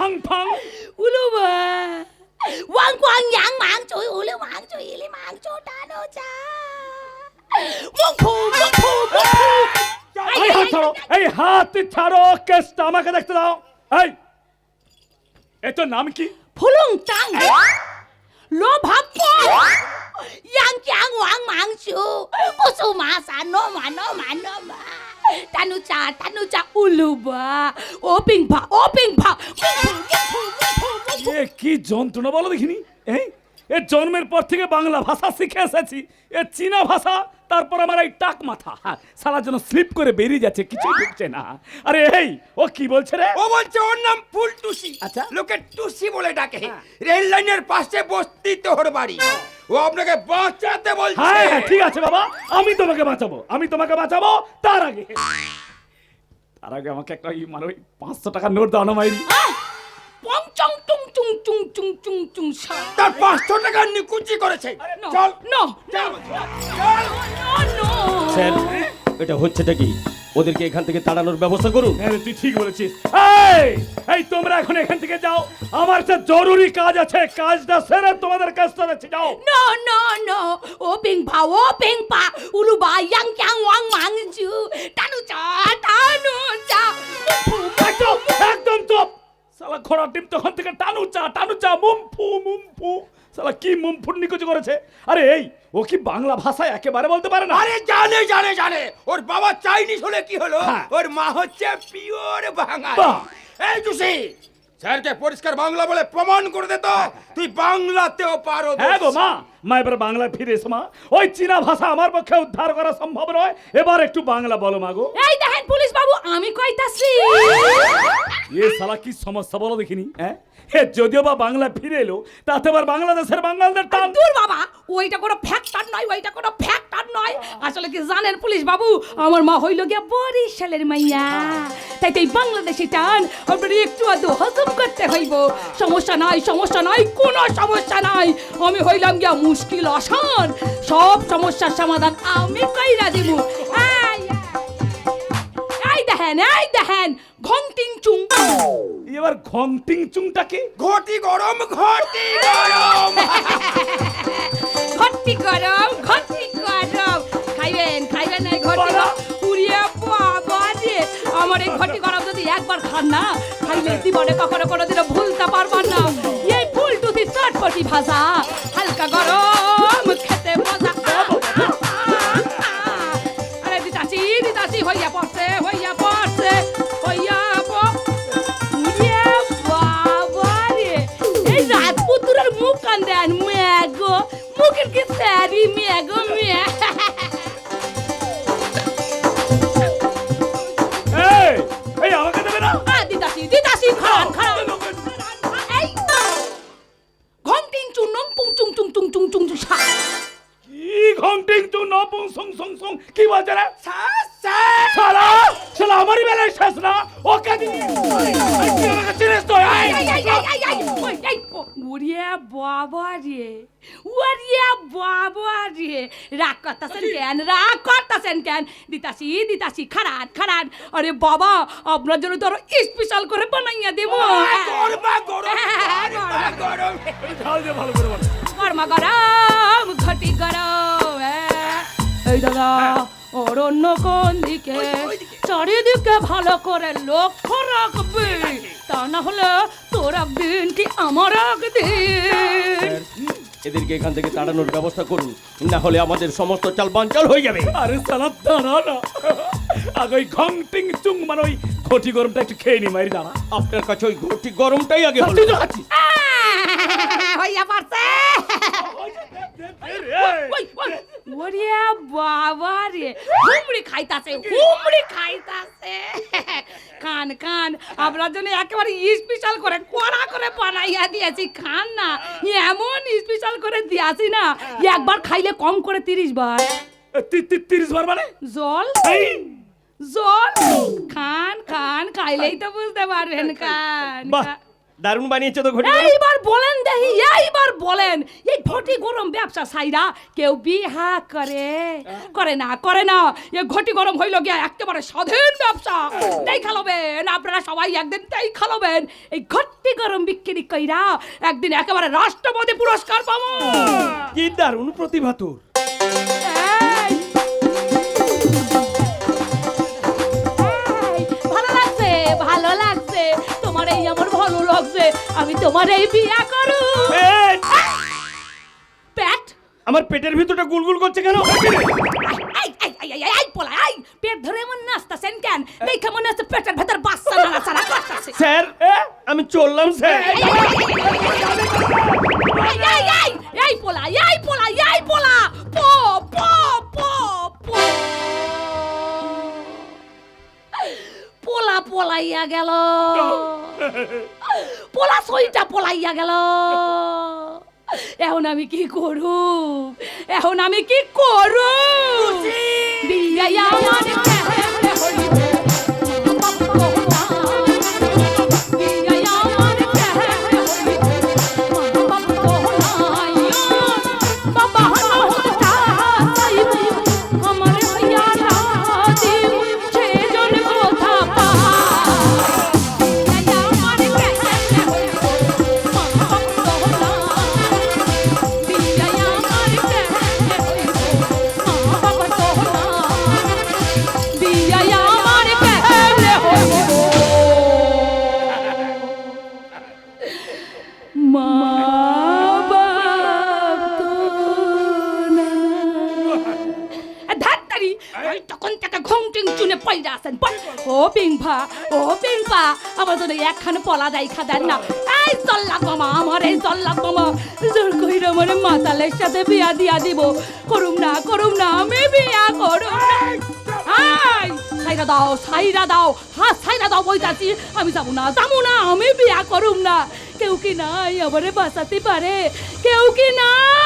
ফাং ফাং উলুবা Wang Wang young মাং চুই উলু মাং চুই ইলি মাং চু টানো চা মুখ ফু মুখ ফু মুখ ফু এই হাত ছাড়ো এই হাত ছাড়ো কেসটা আমাকে দেখতে দাও এই এ তোর নাম কি ফুলুং টাং লো ভাপ yang yang wang mang chu kusu ma sa no ma no ma no ma tanu cha tanu cha uluba o pa o pa এ কি যন্ত্রণা বলো দেখিনি? এই এ জন্মের পর থেকে বাংলা ভাষা শিখে এসেছি। এ চীনা ভাষা তারপর আমার এই টাক মাথা। সারা যেন স্লিপ করে বেরিয়ে যাচ্ছে কিছুই ঢুকছে না। আরে এই ও কি বলছে রে? ও বলছে ওর নাম ফুল টুসি আচ্ছা। লোকে টুসি বলে ডাকে। রেল লাইনের পাশে বস্তি তোর বাড়ি। ও আপনাকে বাঁচাতে বলছে। হ্যাঁ হ্যাঁ ঠিক আছে বাবা আমি তোমাকে বাঁচাবো আমি তোমাকে বাঁচাবো তার আগে। তার আগে আমাকে একটা এই মানে ওই পাঁচশো টাকার নোট দাও না মাইরি। tung tung tung tung tung tung sha তার পাঁচশো টাকা নিকুচি করেছে। চল। no চল, এটা হচ্ছেটা কি? ওদেরকে এখান থেকে তাড়ানোর ব্যবস্থা করুন। হ্যাঁ তুই ঠিক বলেছিস। এই এই তোমরা এখন এখান থেকে যাও। আমার একটা জরুরি কাজ আছে কাজটা সেরে তোমাদের কাজটা আছে যাও। No no no o ping pa o ping pa uluba yang yang wang mang chu tanu cha tanu cha একদম একদম চুপ। শালা ঘোড়া টিম তখন থেকে টানু চা টানু চা মুমফু মুমফু। শালা কি মুমফুর কিছু করেছে? আরে এই ও কি বাংলা ভাষায় একেবারে বলতে পারে না? আরে জানে জানে জানে। ওর বাবা চাইনিজ হলে কি হলো? হ্যাঁ। ওর মা হচ্ছে পিওর বাঙালি। এই তুই স্যারকে পরিষ্কার বাংলা বলে প্রমাণ করে দে তো। তুই বাংলাতেও পারো হ্যাঁ গো মা। মা এবার বাংলায় ফিরে এসো মা। ওই চীনা ভাষা আমার পক্ষে উদ্ধার করা সম্ভব নয়। এবার একটু বাংলা বলো মা গো। এই দেখেন পুলিশ বাবু আমি কইতাছি। এ শালা কি সমস্যা বলো দেখিনি হ্যাঁ? হে যদিও বা বাংলা ফিরে এলো তাতে আবার বাংলাদেশের বাঙালদের টান। দূর বাবা ওইটা কোনো ফ্যাক্টর নয় ওইটা কোনো ফ্যাক্টর নয়। আসলে কি জানেন পুলিশ বাবু আমার মা হইল গিয়া বরিশালের মাইয়া। তাই তাই বাংলাদেশি টান আপনার একটু আধটু হজম করতে হইব। সমস্যা নাই সমস্যা নাই কোনো সমস্যা নাই। আমি হইলাম গিয়া মুশকিল আসান সব সমস্যার সমাধান আমি কইরা দিব এই, দেখেন এই দেখেন ঘংটিং চুং। এবার ঘংটিং চুংটাকে ঘটি গরম ঘটি গরম। ঘটি গরম ঘটি গরম। খাইবেন খাইবেন এই ঘটি বাবা। রে আমার এই ঘটি গরম যদি একবার খান না খাইলে জীবনে কখনো কোনোদিনও ভুলতে পারবার না। এই ফুল টুথি চটপটি ভাষা চুং চুং সা। কি ঘংটিং চুং নপুং সং সং সং কি বলছে রে। শালা শালা আমারই বেলায় শেষ না? তুই আমাকে চিনিস তো ও, ওরে বাবা রে ওরে বাবা রে। রাগ করতেছেন কেন রাগ করতেছেন কেন? দিতাছি দিতাছি খারান খারান আরে বাবা আপনার জন্য তো আরও স্পেশাল করে বানাইয়া দেবো। গরমা গরম গরম। ঝাল দিয়ে ভালো করে বল গরমা ঘটি গরম। এই দাদা অরণ্য কোন দিকে? চারিদিকে ভালো করে লক্ষ্য রাখবি। তা না হলে তোর একদিন কি আমার একদিন। এদেরকে এখান থেকে তাড়ানোর ব্যবস্থা করুন না হলে আমাদের সমস্ত চাল বাঞ্চাল হয়ে যাবে। আরে সালা দাঁড়া না। আগে ওই ঘংটিং চুং মানে ওই ঘটি গরমটা একটু খেয়ে নি মারি দাঁড়া। আপনার কাছে ওই ঘটি গরমটাই আগে হলো হইয়া ওই, ওরে বাবা রে। হুমড়ি খাইতাছে হুমড়ি খাইতাছে। খান খান আপনার জন্য একেবারে স্পেশাল করে কড়া করে বানাইয়া দিয়েছি খান না। এমন স্পেশাল করে দিয়েছি না একবার খাইলে কম করে তিরিশ বার। তিরিশ বার মানে? জল? জল? খান খান খাইলেই তো বুঝতে পারবেন খান। দারুণ বানিয়েছে তো ঘটি এইবার বলেন দেখি এইবার বলেন। এই ঘটি গরম ব্যবসা সাইরা কেউ বিহা করে। করে না করে না। এই ঘটি গরম হইল গিয়া একেবারে স্বাধীন ব্যবসা। দেখা লবেন আপনারা সবাই একদিন দেখা লবেন এই ঘটি গরম বিক্রি কইরা একদিন একেবারে রাষ্ট্রপতি পুরস্কার পাবো। কি দারুণ প্রতিভা তোর। আমি তোমার এই বিয়া করু। পেট! পেট? আমার পেটের ভিতরটা গুলগুল করছে কেন? এই এই এই এই পোলা এই পেট ধরে এমন নাচতাছেন কেন? দেখে মনে হচ্ছে পেটের ভেতর বাচ্চা নাড়াচাড়া করতেছে। স্যার আমি চললাম স্যার। এই এই এই এই পোলা এই পোলা এই পোলা। পো পো পো পো। পোলা পোলাইয়া গেল। পোলা সইটা পোলাইয়া গেল। এখন আমি কি করু? এখন আমি কি করু? বিয়া আমার। ও আমার যদি একখানে পলা দেয় খাদার না এই আমার, এই জোর কইরা আমার মাতালের সাথে বিয়া দিয়া দিব। করুম না করুম না, আমি বিয়া করুম সাইরা দাও সাইরা দাও হ্যাঁ সাইরা দাও বইতাছি। আমি যাব না যাব না, আমি বিয়া করুম না। কেউ কি নাই আমারে বাঁচাতে পারে? কেউ কি নাই?